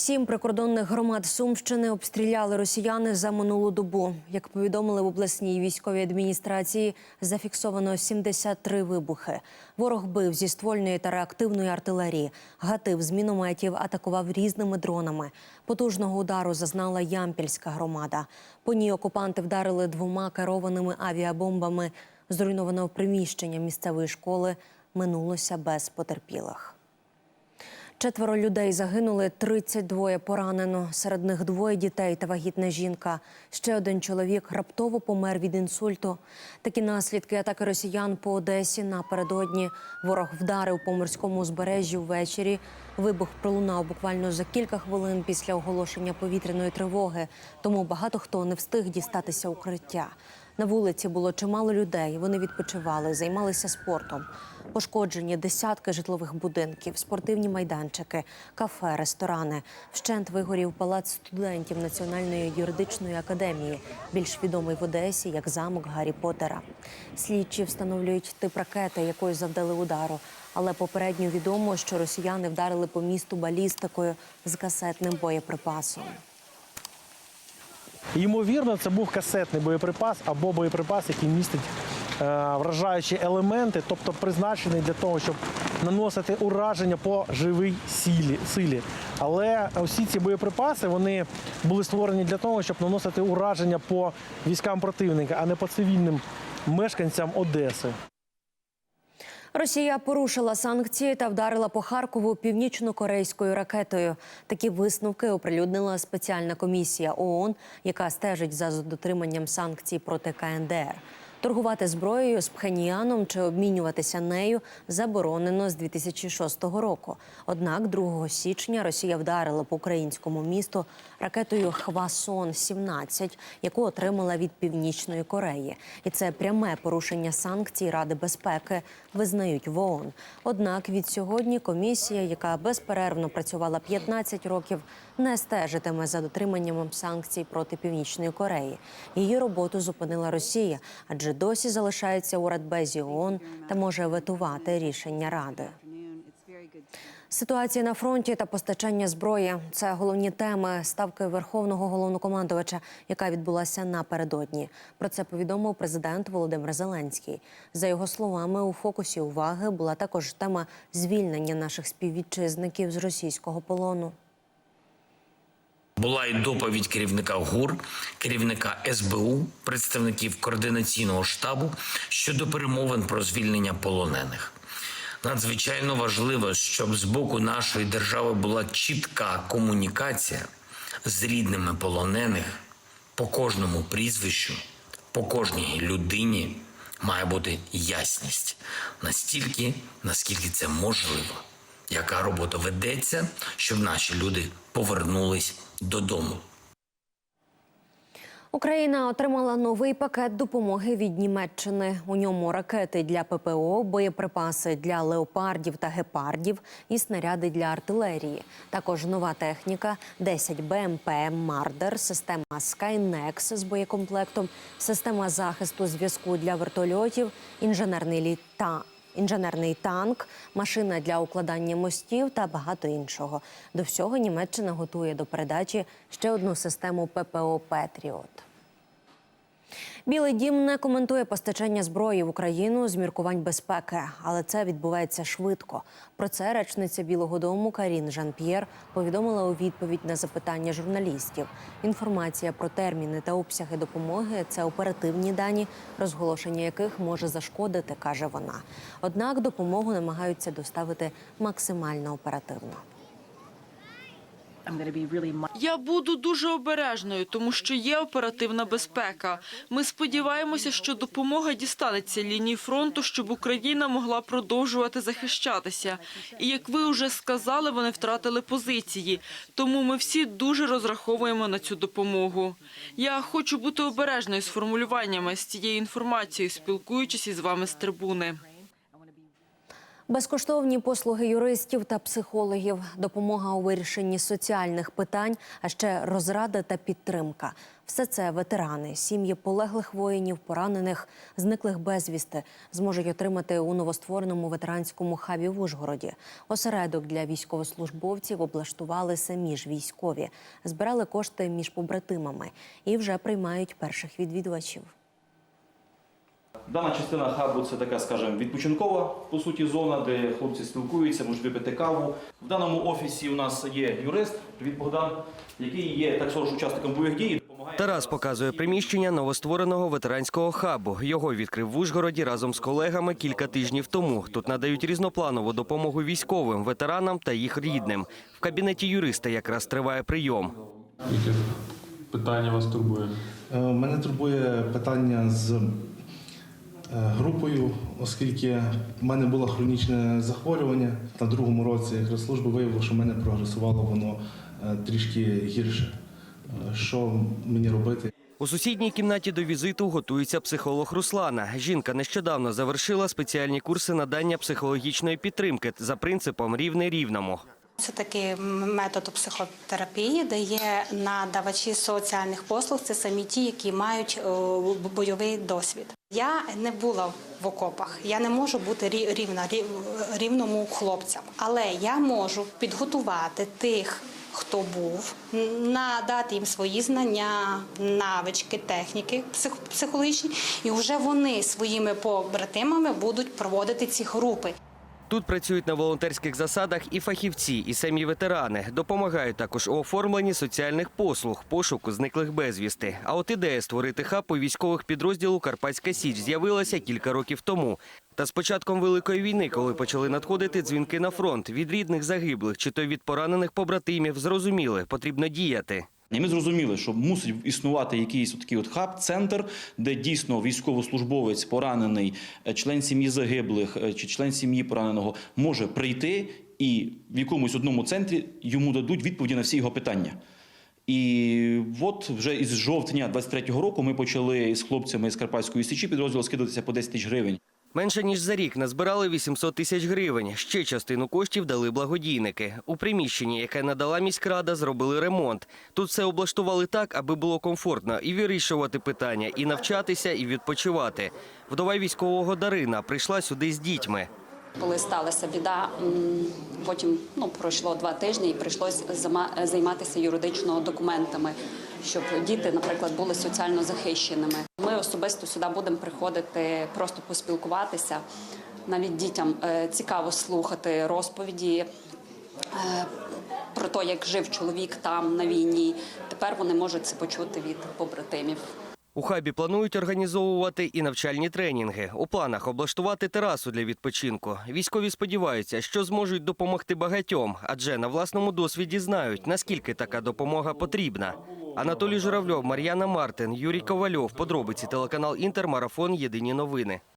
Сім прикордонних громад Сумщини обстріляли росіяни за минулу добу. Як повідомили в обласній військовій адміністрації, зафіксовано 73 вибухи. Ворог бив зі ствольної та реактивної артилерії, гатив з мінометів, атакував різними дронами. Потужного удару зазнала Ямпільська громада. По ній окупанти вдарили двома керованими авіабомбами. Зруйновано приміщення місцевої школи минулося без потерпілих. Четверо людей загинули, 32 поранено. Серед них двоє дітей та вагітна жінка. Ще один чоловік раптово помер від інсульту. Такі наслідки атаки росіян по Одесі напередодні. Ворог вдарив по морському узбережжі ввечері. Вибух пролунав буквально за кілька хвилин після оголошення повітряної тривоги. Тому багато хто не встиг дістатися укриття. На вулиці було чимало людей. Вони відпочивали, займалися спортом. Пошкоджені десятки житлових будинків, спортивні майданчики, кафе, ресторани. Вщент вигорів палац студентів Національної юридичної академії, більш відомий в Одесі як замок Гаррі Поттера. Слідчі встановлюють тип ракети, якою завдали удару. Але попередньо відомо, що росіяни вдарили по місту балістикою з касетним боєприпасом. Ймовірно, це був касетний боєприпас або боєприпас, який містить е, вражаючі елементи, тобто призначений для того, щоб наносити ураження по живій силі. силі. Але усі ці боєприпаси вони були створені для того, щоб наносити ураження по військам противника, а не по цивільним мешканцям Одеси. Росія порушила санкції та вдарила по Харкову північно-корейською ракетою. Такі висновки оприлюднила спеціальна комісія ООН, яка стежить за дотриманням санкцій проти КНДР. Торгувати зброєю з Пхеньяном чи обмінюватися нею заборонено з 2006 року. Однак 2 січня Росія вдарила по українському місту ракетою Хвасон 17 яку отримала від Північної Кореї. І це пряме порушення санкцій Ради безпеки визнають в ООН. Однак від сьогодні комісія, яка безперервно працювала 15 років, не стежитиме за дотриманням санкцій проти Північної Кореї. Її роботу зупинила Росія, адже досі залишається у Радбезі ООН та може ветувати рішення Ради. Ситуація на фронті та постачання зброї це головні теми ставки верховного головнокомандувача, яка відбулася напередодні. Про це повідомив президент Володимир Зеленський. За його словами, у фокусі уваги була також тема звільнення наших співвітчизників з російського полону. Була і доповідь керівника ГУР, керівника СБУ, представників координаційного штабу щодо перемовин про звільнення полонених. Надзвичайно важливо, щоб з боку нашої держави була чітка комунікація з рідними полонених по кожному прізвищу, по кожній людині має бути ясність настільки, наскільки це можливо. Яка робота ведеться, щоб наші люди повернулись додому? Україна отримала новий пакет допомоги від Німеччини. У ньому ракети для ППО, боєприпаси для леопардів та гепардів і снаряди для артилерії. Також нова техніка, 10 БМП Мардер, система Skynex з боєкомплектом, система захисту зв'язку для вертольотів, інженерний літа. Інженерний танк, машина для укладання мостів та багато іншого. До всього Німеччина готує до передачі ще одну систему ППО Петріот. Білий дім не коментує постачання зброї в Україну з міркувань безпеки, але це відбувається швидко. Про це речниця Білого Дому Карін Жан-П'єр повідомила у відповідь на запитання журналістів. Інформація про терміни та обсяги допомоги це оперативні дані, розголошення яких може зашкодити, каже вона. Однак допомогу намагаються доставити максимально оперативно. Я буду дуже обережною, тому що є оперативна безпека. Ми сподіваємося, що допомога дістанеться лінії фронту, щоб Україна могла продовжувати захищатися. І як ви вже сказали, вони втратили позиції. Тому ми всі дуже розраховуємо на цю допомогу. Я хочу бути обережною з формулюваннями з цією інформацією, спілкуючись із вами з трибуни. Безкоштовні послуги юристів та психологів, допомога у вирішенні соціальних питань, а ще розрада та підтримка. Все це ветерани, сім'ї полеглих воїнів, поранених, зниклих безвісти зможуть отримати у новоствореному ветеранському хабі в Ужгороді. Осередок для військовослужбовців облаштували самі ж військові, збирали кошти між побратимами і вже приймають перших відвідувачів. Дана частина хабу це така, скажімо, відпочинкова по суті зона, де хлопці спілкуються, можуть випити каву. В даному офісі у нас є юрист від Богдан, який є також учасником бойових дій. Допомагає Тарас показує приміщення новоствореного ветеранського хабу. Його відкрив в Ужгороді разом з колегами кілька тижнів тому. Тут надають різнопланову допомогу військовим, ветеранам та їх рідним. В кабінеті юриста якраз триває прийом. Яке питання вас турбує? Е, Мене турбує питання з групою, оскільки в мене було хронічне захворювання. На другому році якраз служби виявило, що в мене прогресувало воно е, трішки гірше. Е, Що мені робити? У сусідній кімнаті до візиту готується психолог Руслана. Жінка нещодавно завершила спеціальні курси надання психологічної підтримки за принципом рівне рівному. Це такий метод психотерапії, де є надавачі соціальних послуг. Це самі ті, які мають бойовий досвід. Я не була в окопах, я не можу бути рівна рівному хлопцям, але я можу підготувати тих. Хто був, надати їм свої знання, навички, техніки псих- психологічні, і вже вони своїми побратимами будуть проводити ці групи. Тут працюють на волонтерських засадах і фахівці, і самі ветерани. Допомагають також у оформленні соціальних послуг, пошуку зниклих безвісти. А от ідея створити хаб у військових підрозділу Карпатська Січ з'явилася кілька років тому. Та з початком Великої війни, коли почали надходити дзвінки на фронт від рідних загиблих чи то від поранених побратимів, зрозуміли, потрібно діяти. І ми зрозуміли, що мусить існувати якийсь такий от хаб, центр, де дійсно військовослужбовець поранений, е, член сім'ї загиблих е, чи член сім'ї пораненого може прийти і в якомусь одному центрі йому дадуть відповіді на всі його питання. І от вже із жовтня 23-го року ми почали з хлопцями з Карпатської січі підрозділу скидатися по 10 тисяч гривень. Менше ніж за рік назбирали 800 тисяч гривень. Ще частину коштів дали благодійники. У приміщенні, яке надала міськрада, зробили ремонт. Тут все облаштували так, аби було комфортно і вирішувати питання, і навчатися, і відпочивати. Вдова військового Дарина прийшла сюди з дітьми. Коли сталася біда, потім ну пройшло два тижні, і прийшлось займатися юридично документами, щоб діти, наприклад, були соціально захищеними. Ми особисто сюди будемо приходити, просто поспілкуватися. Навіть дітям е, цікаво слухати розповіді. е, Про те, як жив чоловік там на війні, тепер вони можуть це почути від побратимів. У хабі планують організовувати і навчальні тренінги. У планах облаштувати терасу для відпочинку. Військові сподіваються, що зможуть допомогти багатьом, адже на власному досвіді знають, наскільки така допомога потрібна. Анатолій Журавльов, Мар'яна Мартин, Юрій Ковальов. Подробиці телеканал Інтер. Марафон. Єдині новини.